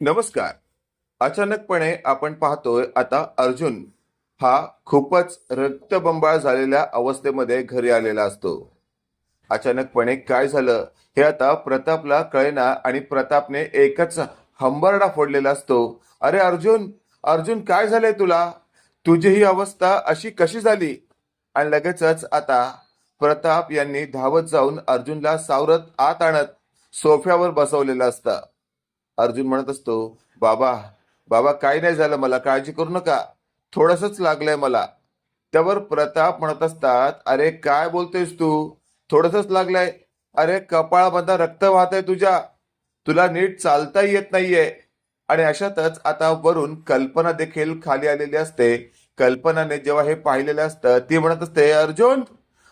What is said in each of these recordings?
नमस्कार. अचानकपणे आपण पाहतोय आता अर्जुन हा खूपच रक्तबंबाळ झालेल्या अवस्थेमध्ये घरी आलेला असतो. अचानकपणे काय झालं हे आता प्रतापला कळेना आणि प्रतापने एकच हंबरडा फोडलेला असतो. अरे अर्जुन अर्जुन काय झालंय तुला? तुझी ही अवस्था अशी कशी झाली? आणि लगेचच आता प्रताप यांनी धावत जाऊन अर्जुनला सावरत आत आणत सोफ्यावर बसवलेलं असतं. अर्जुन म्हणत असतो बाबा बाबा काय नाही झालं मला काळजी करू नका. थोडंसंच लागलंय मला. त्यावर प्रताप म्हणत असतात अरे काय बोलतोयस तू? थोडंसंच लागलंय. अरे कपाळामधला रक्त वाहतंय तुझ्या. तुला नीट चालता येत नाहीये. आणि अशातच आता वरून कल्पना देखील खाली आलेली असते. कल्पनाने जेव्हा हे पाहिलेलं असतं ती म्हणत असते अर्जुन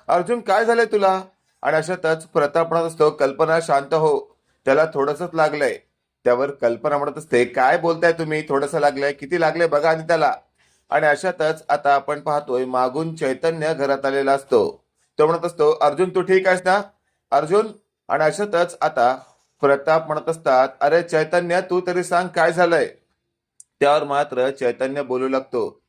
अर्जुन काय झालंय तुला? आणि अशातच प्रताप म्हणत असतो कल्पना शांत हो. त्याला थोडंसंच लागलंय. त्यावर कल्पना म्हणत असते काय बोलताय तुम्ही? थोडंसं लागलंय. किती लागलंय बघा आणि त्याला. आणि अशातच आता आपण पाहतोय मागून चैतन्य घरात आलेला असतो. तो म्हणत असतो अर्जुन तू ठीक आहेस ना? अर्जुन? आणि अशातच आता प्रताप म्हणत असतात अरे चैतन्य तू तरी सांग काय झालंय? त्यावर मात्र चैतन्य बोलू लागतो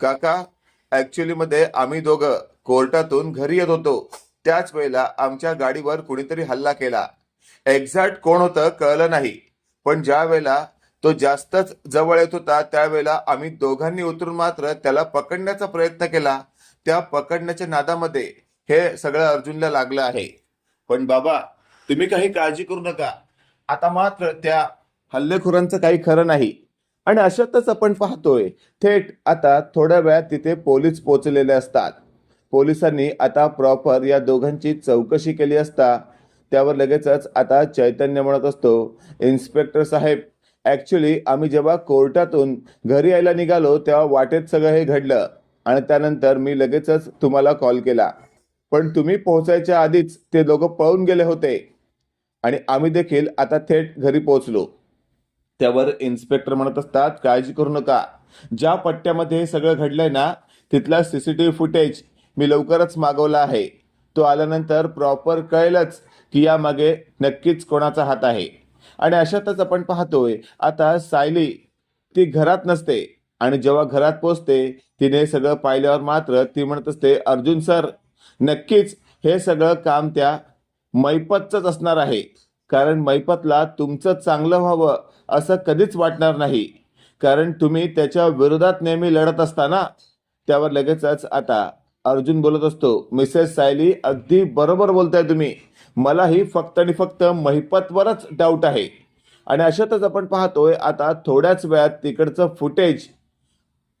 काका ऍक्च्युली मध्ये आम्ही दोघं कोर्टातून घरी येत होतो. त्याच वेळेला आमच्या गाडीवर कुणीतरी हल्ला केला. एक्झॅक्ट कोण होतं कळलं नाही. पण ज्या वेळेला तो जास्तच जवळ येत होता त्यावेळेला आम्ही दोघांनी उतरून मात्र त्याला पकडण्याचा प्रयत्न केला. त्या पकडण्याच्या नादामध्ये हे सगळं अर्जुनला लागलं आहे. पण बाबा तुम्ही काही काळजी करू नका. आता मात्र त्या हल्लेखोरांचं काही खरं नाही. आणि अशातच आपण पाहतोय थेट आता थोड्या वेळात तिथे पोलीस पोचलेले असतात. पोलिसांनी आता प्रॉपर या दोघांची चौकशी केली असता त्यावर लगेचच आता चैतन्य म्हणत असतो. इन्स्पेक्टर साहेब ॲक्च्युली आम्ही जेव्हा कोर्टातून घरी यायला निघालो तेव्हा वाटेत सगळं हे घडलं आणि त्यानंतर मी लगेचच तुम्हाला कॉल केला. पण तुम्ही पोहोचायच्या आधीच ते दोघं पळून गेले होते. आणि आम्ही देखील आता थेट घरी पोहोचलो. त्यावर इन्स्पेक्टर म्हणत असतात काळजी करू नका. ज्या पट्ट्यामध्ये हे सगळं घडलंय ना तिथला सीसीटीव्ही फुटेज मी लवकरच मागवला आहे. तो आल्यानंतर प्रॉपर कळेलच की यामागे नक्कीच कोणाचा हात आहे. आणि अशातच आपण पाहतोय आता सायली ती घरात नसते आणि जेव्हा घरात पोचते तिने सगळं पाहिल्यावर मात्र ती म्हणत असते अर्जुन सर नक्कीच हे सगळं काम त्या मैपतच असणार आहे. कारण मैपतला तुमचं चांगलं व्हावं असं कधीच वाटणार नाही. कारण तुम्ही त्याच्या विरोधात नेहमी लढत असताना त्यावर लगेचच आता अर्जुन बोलत असतो मिसेस सायली अगदी बरोबर बोलताय तुम्ही. मलाही फक्त आणि फक्त महिपतवरच डाऊट आहे. आणि अशातच आपण पाहतोय आता थोड्याच वेळात तिकडचं फुटेज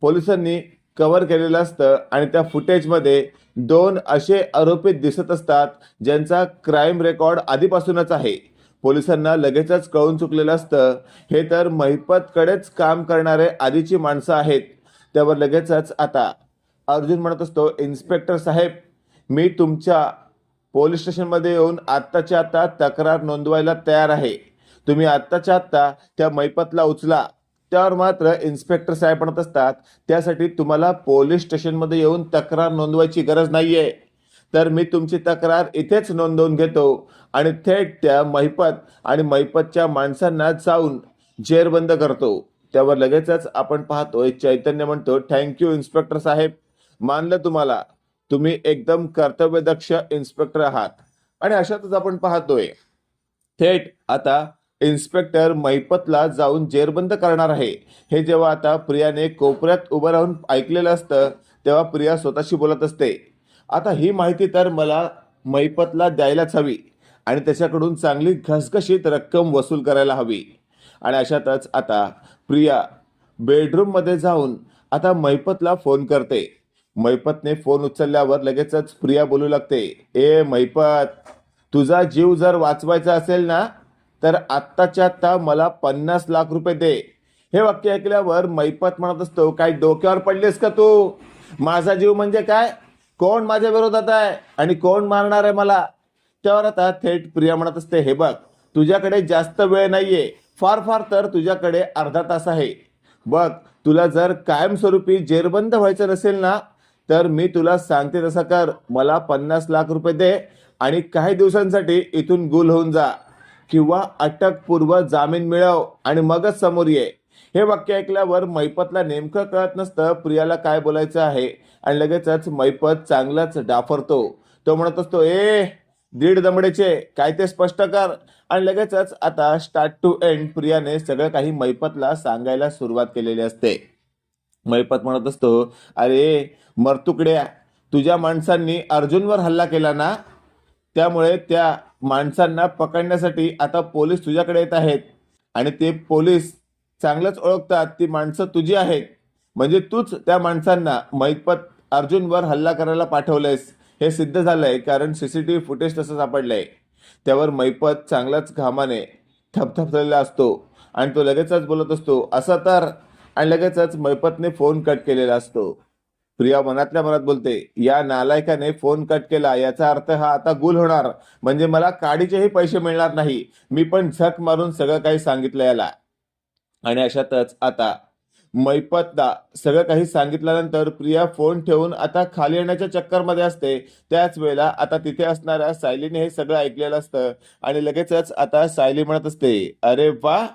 पोलिसांनी कव्हर केलेलं असतं आणि त्या फुटेजमध्ये दोन असे आरोपी दिसत असतात ज्यांचा क्राईम रेकॉर्ड आधीपासूनच आहे. पोलिसांना लगेचच कळून चुकलेलं असतं. हे तर महिपतकडेच काम करणारे आधीची माणसं आहेत. त्यावर लगेचच आता अर्जुन म्हणत असतो इन्स्पेक्टर साहेब मी तुमच्या पोलीस स्टेशनमध्ये येऊन आत्ताच्या आत्ता तक्रार नोंदवायला तयार आहे. तुम्ही आत्ताच्या आत्ता त्या मैपतला उचला. त्यावर मात्र इन्स्पेक्टर साहेब म्हणत असतात त्यासाठी तुम्हाला पोलीस स्टेशनमध्ये येऊन तक्रार नोंदवायची गरज नाहीये. तर मी तुमची तक्रार इथेच नोंदवून घेतो आणि थेट त्या मैपत आणि मैपतच्या माणसांना जाऊन जेरबंद करतो. त्यावर लगेचच आपण पाहतोय चैतन्य म्हणतो थँक्यू इन्स्पेक्टर साहेब. मानलं तुम्हाला. तुम्ही एकदम कर्तव्यदक्ष इन्स्पेक्टर आहात. आणि अशातच आपण पाहतोय थेट आता इन्स्पेक्टर मैपतला जाऊन जेरबंद करणार आहे. हे जेव्हा आता प्रियाने कोपऱ्यात उभं राहून ऐकलेलं असतं तेव्हा प्रिया स्वतःशी बोलत असते आता ही माहिती तर मला मैपतला द्यायलाच हवी आणि त्याच्याकडून चांगली घसघशीत रक्कम वसूल करायला हवी. आणि अशातच आता प्रिया बेडरूममध्ये जाऊन आता मैपतला फोन करते. मैपतने फोन उचलल्यावर लगेचच प्रिया बोलू लागते ए मैपत तुझा जीव जर वाचवायचा असेल ना तर आत्ताच्या आत्ता मला पन्नास लाख रुपये दे. हे वाक्य ऐकल्यावर मैपत म्हणत असतो काय डोक्यावर पडलेस का तू? माझा जीव म्हणजे काय? कोण माझ्या विरोधात आहे आणि कोण मारणार आहे मला? त्यावर आता थेट प्रिया म्हणत असते हे बघ तुझ्याकडे जास्त वेळ नाहीये. फार फार तर तुझ्याकडे अर्धा तास आहे. बघ तुला जर कायमस्वरूपी जेरबंद व्हायचं नसेल ना तर मी तुला सांगते तसं कर. मला पन्नास लाख रुपये दे आणि काही दिवसांसाठी इथून गुल होऊन जा. किंवा अटकपूर्व जामीन मिळव आणि मगच समोर ये. हे वाक्य ऐकल्यावर मैपतला नेमकं कळत नसतं प्रियाला काय बोलायचं आहे. आणि लगेचच मैपत चांगलाच डाफरतो. तो म्हणत असतो ए दीड दमडेचे काय ते स्पष्ट कर. आणि लगेचच आता स्टार्ट टू एंड प्रियाने सगळं काही मैपतला सांगायला सुरुवात केलेली असते. मैपत म्हणत असतो अरे मरतुकड्या तुझ्या माणसांनी अर्जुनवर हल्ला केला ना? त्यामुळे त्या माणसांना पकडण्यासाठी आता पोलीस तुझ्याकडे येत आहेत. आणि ते पोलीस चांगलंच ओळखतात ती माणसं तुझी आहेत. म्हणजे तूच त्या माणसांना मैपत अर्जुनवर हल्ला करायला पाठवलंयस. हे सिद्ध झालंय कारण सीसीटीव्ही फुटेज तसं सापडलंय. त्यावर मैपत चांगलाच घामाने थपथपलेला असतो आणि तो लगेचच बोलत असतो असं तर आणि लगेचच मैपतने फोन कट केलेला असतो. प्रिया मनातल्या मनात बोलते या नालायकाने फोन कट केला याचा अर्थ हा आता गुल होणार. म्हणजे मला काडीचेही पैसे मिळणार नाही. मी पण झक मारून सगळं काही सांगितलं याला. आणि अशातच आता मैपतदा सगळं काही सांगितल्यानंतर प्रिया फोन ठेवून आता खाली येण्याच्या चक्करमध्ये असते. त्याच वेळेला आता तिथे असणाऱ्या सायलीने हे सगळं ऐकलेलं असतं. आणि लगेचच आता सायली म्हणत असते अरे वा!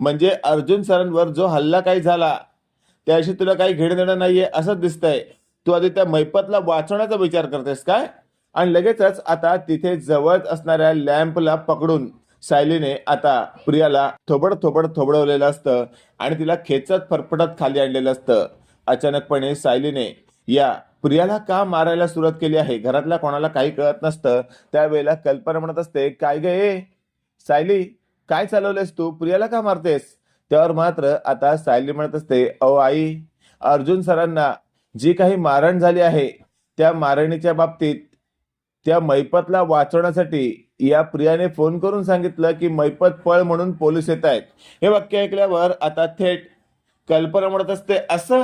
म्हणजे अर्जुन सरांवर जो हल्ला काही झाला त्याशी तुला काही घेणं देणं नाहीये असंच दिसतंय. तू आधी त्या मैपतला वाचवण्याचा विचार करतेस काय? आणि लगेचच आता तिथे जवळच असणाऱ्या लॅम्पला पकडून सायलीने आता प्रियाला थोबड थोबड थोबडवलेलं असतं आणि तिला खेचत फरफटत खाली आणलेलं असतं. अचानकपणे सायलीने या प्रियाला का मारायला सुरुवात केली आहे? घरातल्या कोणाला काही कळत नसतं. त्यावेळेला कल्पना म्हणत असते काय गे ए सायली काय चालवलेस तू? प्रियाला का मारतेस? त्यावर मात्र आता सायली म्हणत असते अहो आई अर्जुन सरांना जी काही मारण झाली आहे त्या मारणीच्या बाबतीत त्या मैपतला वाचवण्यासाठी या प्रियाने फोन करून सांगितलं की मैपत पळ म्हणून पोलीस येत आहेत. हे वाक्य ऐकल्यावर आता थेट कल्पना म्हणत असते असं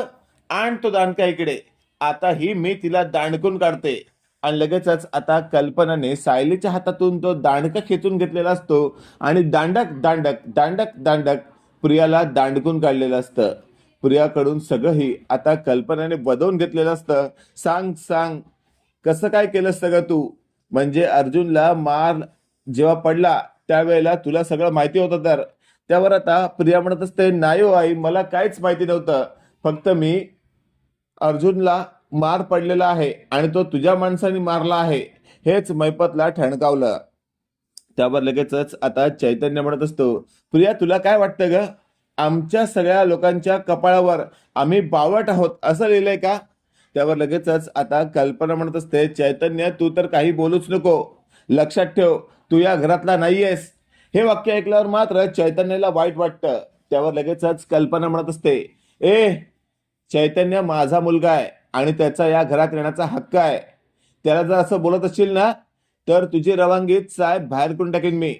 आण तो दांडका इकडे. आता ही मी तिला दांडकून काढते. आणि लगेचच आता कल्पनाने सायलीच्या हातातून तो दांडका खेचून घेतलेला असतो आणि दांडक दांडक दांडक दांडक प्रियाला दांडकून काढलेलं असतं. प्रियाकडून सगळंही आता कल्पनाने बदवून घेतलेलं असतं. सांग सांग कसं काय केलं सगळं तू? म्हणजे अर्जुनला मार जेव्हा पडला त्यावेळेला तुला सगळं माहिती होतं तर. त्यावर आता प्रिया म्हणत असते नाही हो आई मला काहीच माहिती नव्हतं. फक्त मी अर्जुनला मार पडलेला आहे आणि तो तुझ्या माणसाने मारला आहे हेच मैपतला ठणकावलं. त्यावर लगेचच आता चैतन्य म्हणत असतो प्रिया तुला काय वाटतं ग? आमच्या सगळ्या लोकांच्या कपाळावर आम्ही बावट आहोत असं लिहिलंय का? त्यावर लगेचच आता कल्पना म्हणत असते चैतन्य तू तर काही बोलूच नको. लक्षात ठेव तू या घरातला नाहीयेस. हे वाक्य ऐकल्यावर मात्र चैतन्याला वाईट वाटतं. त्यावर लगेचच कल्पना म्हणत असते ए चैतन्य माझा मुलगा आहे. आणि त्याचा या घरात येण्याचा हक्क आहे. त्याला जर असं बोलत असशील ना तर तुझी रवानगी साहेब बाहेर करून टाकेन मी.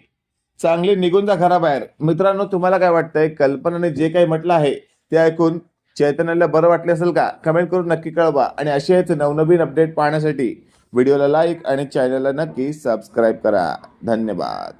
चांगली निघून जा घराबाहेर. मित्रांनो तुम्हाला काय वाटतंय? कल्पनाने जे काही म्हटलं आहे ते ऐकून चैतन्याला बरं वाटले असेल का? कमेंट करून नक्की कळवा. आणि असेच नवनवीन अपडेट पाहण्यासाठी व्हिडिओला लाईक आणि चॅनलला नक्की सबस्क्राईब करा. धन्यवाद.